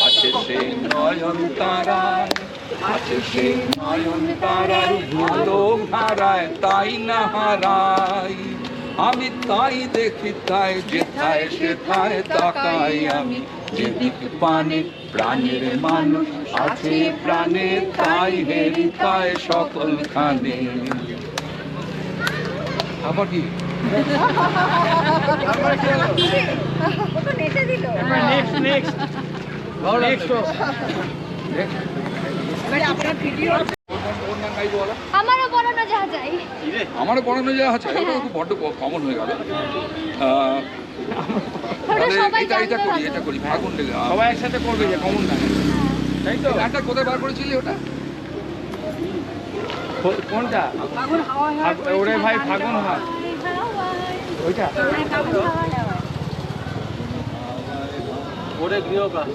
আছে সেই নয়ন সেই হারায় তাই না হারাই আমি তাই দেখি তাই যেথায় সেথায় তাকাই আমি যেদিক পানে প্রাণের মানুষ আছে প্রাণে তাই হেরি তাই সকল খানে আবার কি? ওকে নেচে দিল নেক্সট নেক্সট নেক্সট এবারে আপনার ভিডিও ওর নাম গাইবো বলো আমারও পড়ানো যা যায়। আমারও পড়ানো যা আছে এটা খুব বড্ড কমন হয়ে গেল। এটা এটা করি। এটা করি ফাগুন লেগে সবাই একসাথে করবে যে কমন না তাই তো? কোথায় বার করেছিলি ওটা? কোনটা? হাওয়া হাওয়া ওরে ভাই ফাগুন হাট ওইটা? ওরে গৃহবাস।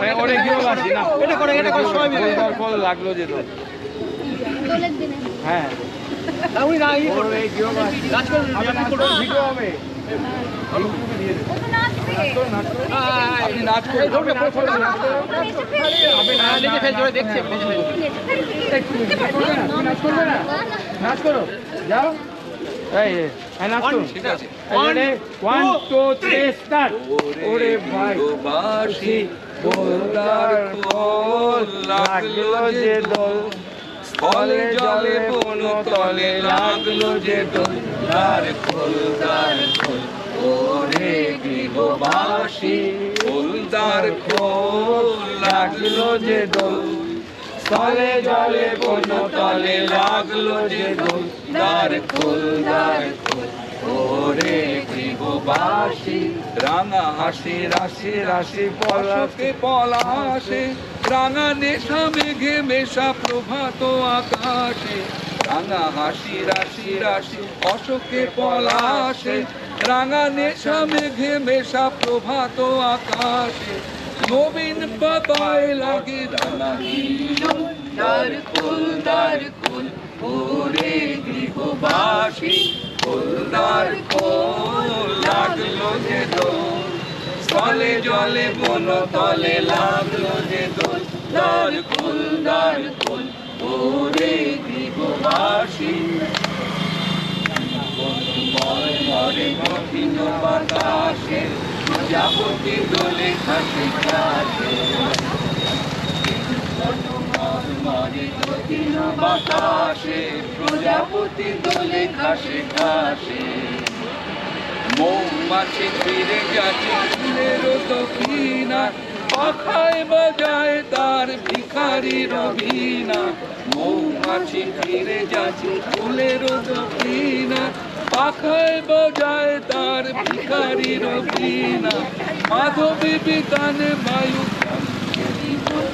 হ্যাঁ, ওরে গৃহবাসী। না। এটা করে, এটা করে, সবাই মিলে। বলবার পর লাগল যে তো। হ্যাঁ। ভিডিও হবে। নাচ করে যাও ওরে ভাই লাগল যে দোল স্থলে জলে বন তলে লাগল যে দোল দ্বার খোল দ্বার খোল ওরে গৃহবাসী, ফুলদার খোল লাগল যে দোল। স্থলে জলে বন তলে লাগল যে দোল। দ্বার খোল দ্বার খোল ওরে গৃহবাসী, রাঙা হাসি, রাশি রাশি, পলাশে পলাশে। রাঙা নেশা, মেঘে মেশা, প্রভাত আকাশে। রাঙা হাসি, রাশি রাশি, অশোকে পলাশে রাঙা নেশা, মেঘে মেশা, প্রভাত আকাশে। নবীন পাতায় লাগে রাঙা স্থলে জলে বন, তলে লাগল যে দোল। দার কুল দার কুল গৃহবাসী প্রজাপতি দোলে খাসে খাসে মৌমাছি ফিরে যাচ্ছে ফুলের পাখায় বাজায় তার ভিখারি রবিনা মৌমাছি ফিরে যাচ্ছে ফুলের দক্ষিণা পাখায় বাজায় তার ভিখারি রবিনা মাধবী বিতানে বায়ু ফুল ফুল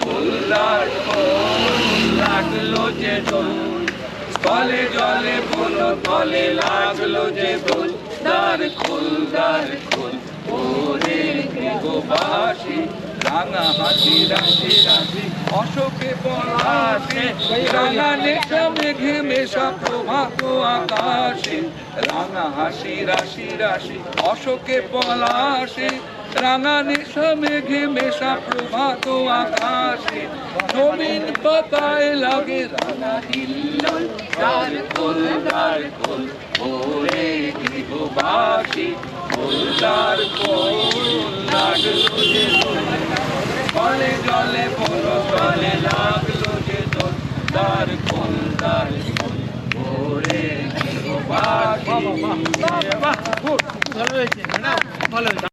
ফুলদার ফুল লাগল যে দোল স্থলে জলে ফুল তলে লাগল যে দোল দার ফুল দার ফুল ওরে গৃহবাসী রাঙা হাসি রাশি রাশি অশোকে পলাশে রাঙা নেশা মেঘে মেশা প্রভাত আকাশে। রাঙা হাসি রাশি রাশি অশোকে পলাশে রাঙা নেশা মেঘে মেশা প্রভাত আকাশে। নবীন পাতায় লাগে রাঙা হিল্লোল দার কোল দার কোল ওরে গৃহবাসী কোলদার บ้吧บ้าบ้าบ้าบ้